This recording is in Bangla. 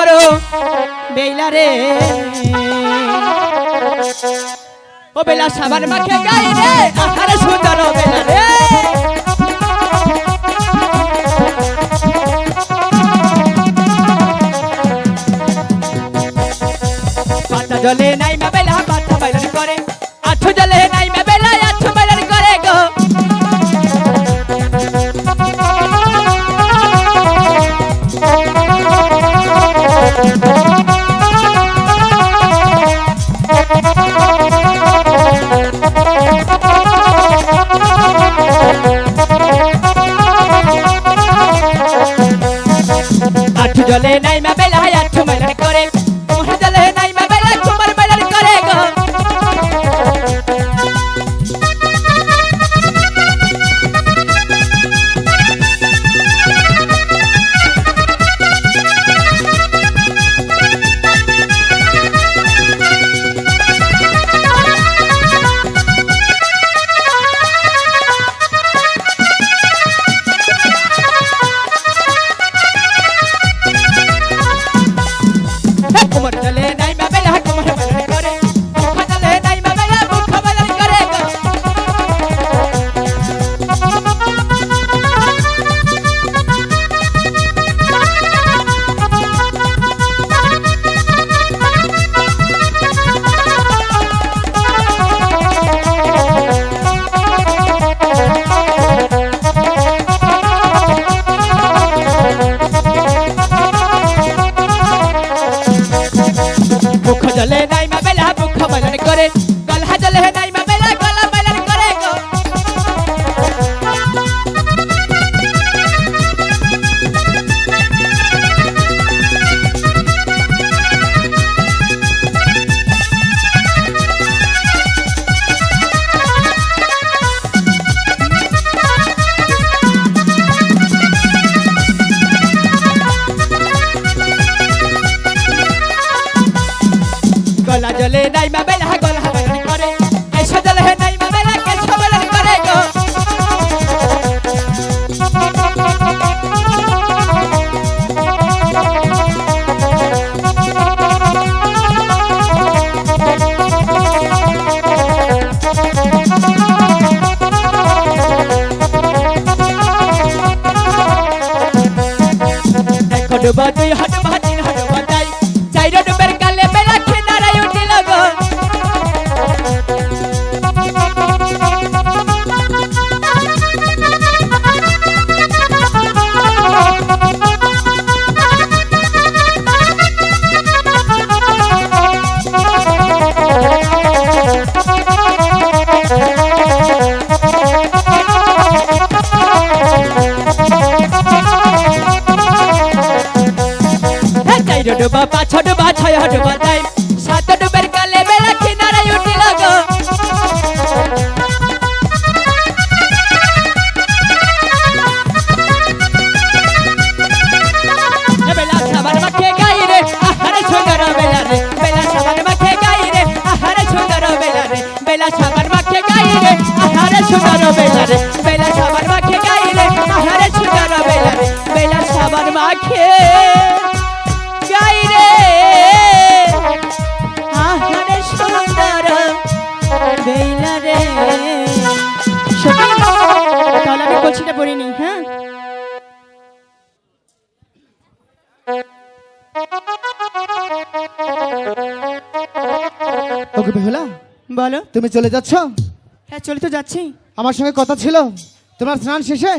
সুন্দর বেলা রে। ও বেলা সাবান মাখে গাই রে আহারে সুন্দর বেলা রে। পাতা জলে নাই মা বেলা পাতা বাইলান করে। আঠু জলে নাই মা আঠু জলে নাই মা বেলা আঠু বাইলান দুই হাট ভাতিন ডুবা পাঁচ ডুবা ছয় ডুবা তাই সাত ডুবের কালে বেলা খেনারাই উঠিল গো বেলা সাবান মাখে গাই রে, আহারে সুন্দর বেলা রে। বেলা সাবান মাখে গাই রে, আহারে সুন্দর বেলা রে। বেলা সাবান মাখে। পড়িনি ওকে বেহুলা বলো। তুমি চলে যাচ্ছ? হ্যাঁ চলে তো যাচ্ছি। আমার সঙ্গে কথা ছিল? তোমার স্নান শেষে?